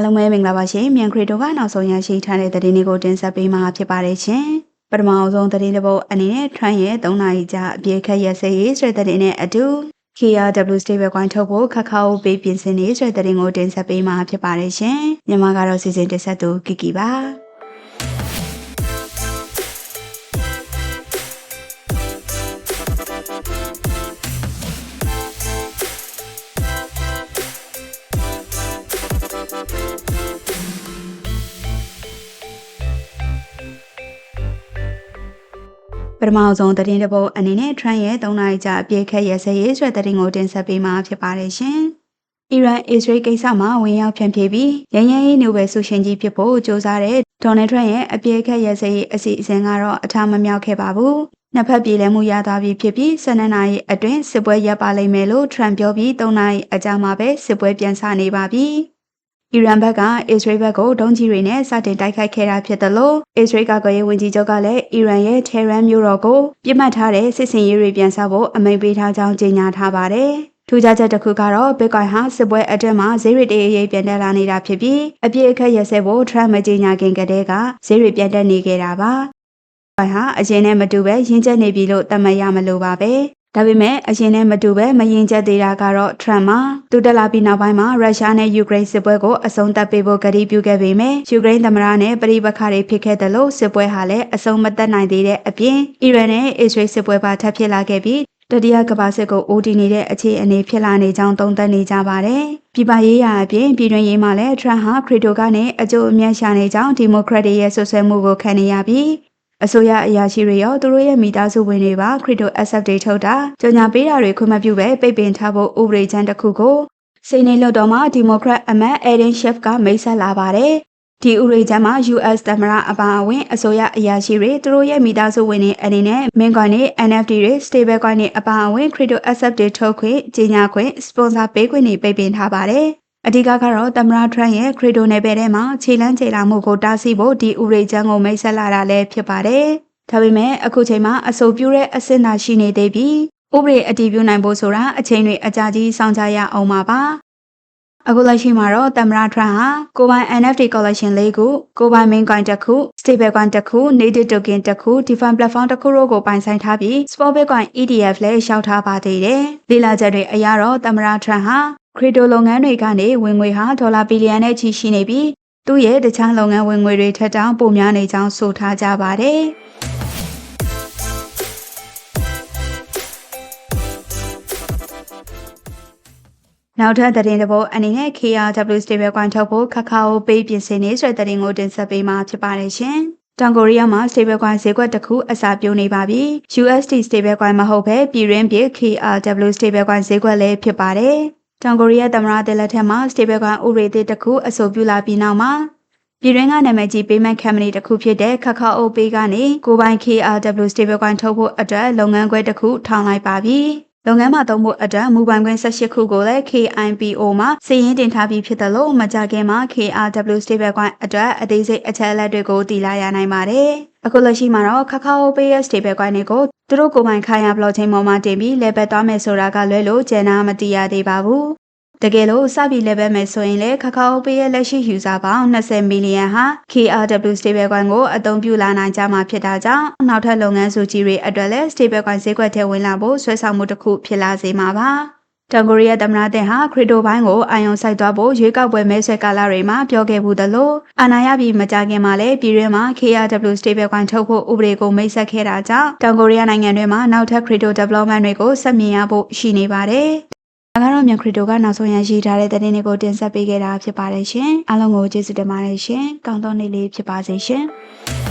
အားလုံးပဲမင်္ဂလာပါရှင်မြန်ခရီတိုကနောက်ဆုံးရရှိထားတဲ့သတင်းတွေကိုတင်ဆက်ပေးမှာဖြစ်ပါတယ်ရှင်ပထမအဆုံးသတင်းတစ်ပုဒ်အနေနဲ့ Trump ရဲ့3နာရီကြာအပြေခက်ရစရေးဆိုတဲ့သတင်းနဲ့အတူ KRW Stable Coin ထုတ်ဖို့ခက်ခါအိုပေးပြင်ဆင်နေဆိုတဲ့သတင်းကိုတင်ဆက်ပေးမှာဖြစ်ပါတယ်ရှင်မြန်မာကတော့စီစဉ်တင်ဆက်သူကီကီပါ ပထမဆုံးသတင်းတစ်ပုဒ်အနေနဲ့ Trump ရဲ့3နာရီကြာအပြေခက်ရစရေးဆိုတဲ့သတင်းကိုတင်ဆက်ပေးမှာဖြစ်ပါတယ်ရှင်အီရန်အစ္စရေးကိစ္စမှာဝင်ရောက်ဖြန့်ဖြေပြီးရန်ရန်ရေးနိုဘယ်ဆုရှင်ကြီးဖြစ်ဖို့ကြိုးစားတဲ့ဒေါ်နယ်ထရန့်ရဲ့အပြေခက်ရစရေးအစီအစဉ်ကတော့အထာမမြောက်ခဲ့ပါဘူး။နှစ်ဖက်ပြည်လဲမှုရသွားပြီဖြစ်ပြီး12နာရီအတွင်းစစ်ပွဲရပ်ပါလိမ့်မယ်လို့ထရန့်ပြောပြီး3နာရီအကြာမှာပဲစစ်ပွဲပြန်ဆနေပါပြီ။ အီရန်ဘက်ကအစ္စရေးဘက်ကိုဒုံးကျည်တွေနဲ့စတင်တိုက်ခိုက်ခဲ့တာဖြစ်တယ်လို့အစ္စရေးကကွယ်ရေးဝန်ကြီးချုပ်ကလည်းအီရန်ရဲ့ထေရန်မြို့တော်ကိုပြစ်မှတ်ထားတဲ့စစ်စင်ရေးတွေပြန်ဆောက်ဖို့အမိန့်ပေးထားကြောင်းကြေညာထားပါတယ်။ထူးခြားချက်တစ်ခုကတော့ Bitcoin ဟာစစ်ပွဲအတွင်းမှာဈေးတွေတရေပြန်တက်လာနေတာဖြစ်ပြီးအပြည့်အခက်ရစဲဖို့ Trump မကြေညာခင်ကတည်းကဈေးတွေပြန်တက်နေခဲ့တာပါ။ဟာအရင်နဲ့မတူပဲရင်းချက်နေပြီလို့သတ်မှတ်ရမလို့ပါပဲ ဒါပေမဲ့အရင်နဲ့မတူပဲမရင်ချက်သေးတာကတော့ထရမ်မှာသူတက်လာပြီးနောက်ပိုင်းမှာရုရှားနဲ့ယူကရိန်းစစ်ပွဲကိုအဆုံးသတ်ပေးဖို့ကတိပြုခဲ့ပေမဲ့ယူကရိန်းသမ္မတနဲ့ပြည်ပခါတွေဖြစ်ခဲ့တယ်လို့စစ်ပွဲဟာလည်းအဆုံးမသတ်နိုင်သေးတဲ့အပြင်အီရန်နဲ့အစ္စရေးစစ်ပွဲပါထပ်ဖြစ်လာခဲ့ပြီးတတိယကမ္ဘာစစ်ကိုအိုတီနေတဲ့အခြေအနေဖြစ်လာနေကြောင်းသုံးသပ်နေကြပါတယ်။ပြည်ပရေးရာအပြင်ပြည်တွင်းရေးမှာလည်းထရန့်ဟာခရီတိုကနေအကျိုးအမြတ်ရှာနေကြောင်းဒီမိုကရက်တွေရဲ့ဆွဆွဲမှုကိုခံနေရပြီး အစိုးရအရာရှိတွေရောသူတို့ရဲ့မိသားစုဝင်တွေပါခရစ်တိုအဆက်တွေထုတ်တာကြေညာပေးတာတွေခွင့်မပြုပဲပိတ်ပင်ထားဖို့ဥပဒေချမ်းတစ်ခုကိုစိနေလွတ်တော်မှာဒီမိုကရက်အမတ်အဒင်ရှက်ဖ်ကမိတ်ဆက်လာပါတယ်ဒီဥရိချမ်းမှာ US သမ္မတအပါအဝင်အစိုးရအရာရှိတွေသူတို့ရဲ့မိသားစုဝင်တွေအနေနဲ့မင်းကွန်တွေ NFT တွေ stable coin တွေအပါအဝင် crypto asset တွေထုတ်ခွင့်ကြေညာခွင့် sponsor ပေးခွင့်တွေပိတ်ပင်ထားပါတယ် အဓိကကတော့သမ္မတထရန့်ရဲ့ခရီတိုနယ်ပယ်ထဲမှာခြေလန်းခြေလာမှုကိုတားဆီးဖို့ဒီဥရိချမ်းကိုမိတ်ဆက်လာတာလည်းဖြစ်ပါတယ်။ဒါပေမဲ့အခုချိန်မှာအဆိုပြုတဲ့အဆင့်သာရှိနေသေးပြီးဥပဒေအတည်ပြုနိုင်ဖို့ဆိုတာအချိန်တွေအကြာကြီးစောင့်ကြရအောင်ပါပါ။အခုလက်ရှိမှာတော့သမ္မတထရန့်ဟာကိုပိုင် NFT collection လေးခုကိုပိုင် main coin တစ်ခု stable coin တစ်ခု native token တစ်ခု DeFi platform တစ်ခုတို့ကိုပိုင်ဆိုင်ထားပြီး spot bitcoin ETF လည်းရှောက်ထားပါသေးတယ်။လေ့လာချက်တွေအရတော့သမ္မတထရန့်ဟာ ခရီတိုလုပ်ငန်းတွေကနေဝင်ငွေဟာဒေါ်လာဘီလီယံနဲ့ချီရှိနေပြီးသူ့ရဲ့တခြားလုပ်ငန်းဝင်ငွေတွေထက်တောင်ပိုများနေကြောင်းဆိုထားကြပါတယ်။နောက်ထပ်သတင်းတစ်ပုဒ်အနေနဲ့ KRW Stable Coin ထုတ်ဖို့ခခအိုပေးပြင်ဆင်နေဆိုတဲ့သတင်းကိုတင်ဆက်ပေးမှာဖြစ်ပါတယ်ရှင်။တောင်ကိုရီးယားမှာ stablecoin ဈေးကွက်တစ်ခုအစာပြုံးနေပါပြီ။ USD stablecoin မဟုတ်ဘဲပြည်ရင်းပြည် KRW stablecoin ဈေးကွက်လည်းဖြစ်ပါတယ်။ တောင်ကိုရီးယားသမ္မတတဲ့လက်ထက်မှာ stablecoin ဥပဒေသစ်တစ်ခုအဆိုပြုလာပြီးနောက်မှာပြည်တွင်းကနာမည်ကြီး payment company တစ်ခုဖြစ်တဲ့ Kakao Pay ကနေကိုပိုင် KRW stablecoin ထုတ်ဖို့အတွက်လုပ်ငန်းခွဲတစ်ခုထောင်လိုက်ပါပြီ။လုပ်ငန်းမှာသုံးဖို့အတွက်မူပိုင်ခွင့်18ခုကိုလည်း KIPO မှာစီရင်တင်ထားပြီးဖြစ်တယ်လို့မကြခင်မှာ KRW stablecoin အတွက်အသေးစိတ်အချက်အလက်တွေကိုတည်လာရနိုင်ပါတယ်။ အခုလက်ရှိမှာတော့ Kakao Pay stablecoin တွေကိုသူတို့ကိုယ်ပိုင်ခိုင်ရ blockchain ပေါ်မှာတင်ပြီးလဲပတ်သွားမယ်ဆိုတာကလွဲလို့ကျန်တာမသိရသေးပါဘူး။တကယ်လို့စပြီးလဲပတ်မယ်ဆိုရင်လေခခအိုပေးရဲ့လက်ရှိ user ပေါင်း20မီလီယံဟာ KRW stablecoin ကိုအသုံးပြုလာနိုင်ကြမှာဖြစ်တာကြောင့်နောက်ထပ်လုပ်ငန်းစုကြီးတွေအတွက်လည်း stablecoin ဈေးကွက်ထဲဝင်လာဖို့ဆွဲဆောင်မှုတစ်ခုဖြစ်လာစေမှာပါ။ တောင်ကိုရီးယားသမ္မတတဲ့ဟာခရစ်တိုဘိုင်းကိုအာရုံစိုက်သွားဖို့ရွေးကောက်ပွဲမဲဆွဲကာလတွေမှာပြောခဲ့ဘူးသလိုအာဏာရပြီးမကြခင်မှာလည်းပြည်တွင်းမှာ KRW stablecoin ထုတ်ဖို့ဥပဒေကိုမိတ်ဆက်ခဲ့တာကြောင့်တောင်ကိုရီးယားနိုင်ငံတွင်းမှာနောက်ထပ် crypto development တွေကိုဆက်မြင်ရဖို့ရှိနေပါတယ်။ဒါကတော့မြန်ခရစ်တိုကနောက်ဆုံးရရှိထားတဲ့သတင်းတွေကိုတင်ဆက်ပေးခဲ့တာဖြစ်ပါတယ်ရှင်။အားလုံးကိုကျေးဇူးတင်ပါတယ်ရှင်။ကောင်းသောနေ့လေးဖြစ်ပါစေရှင်။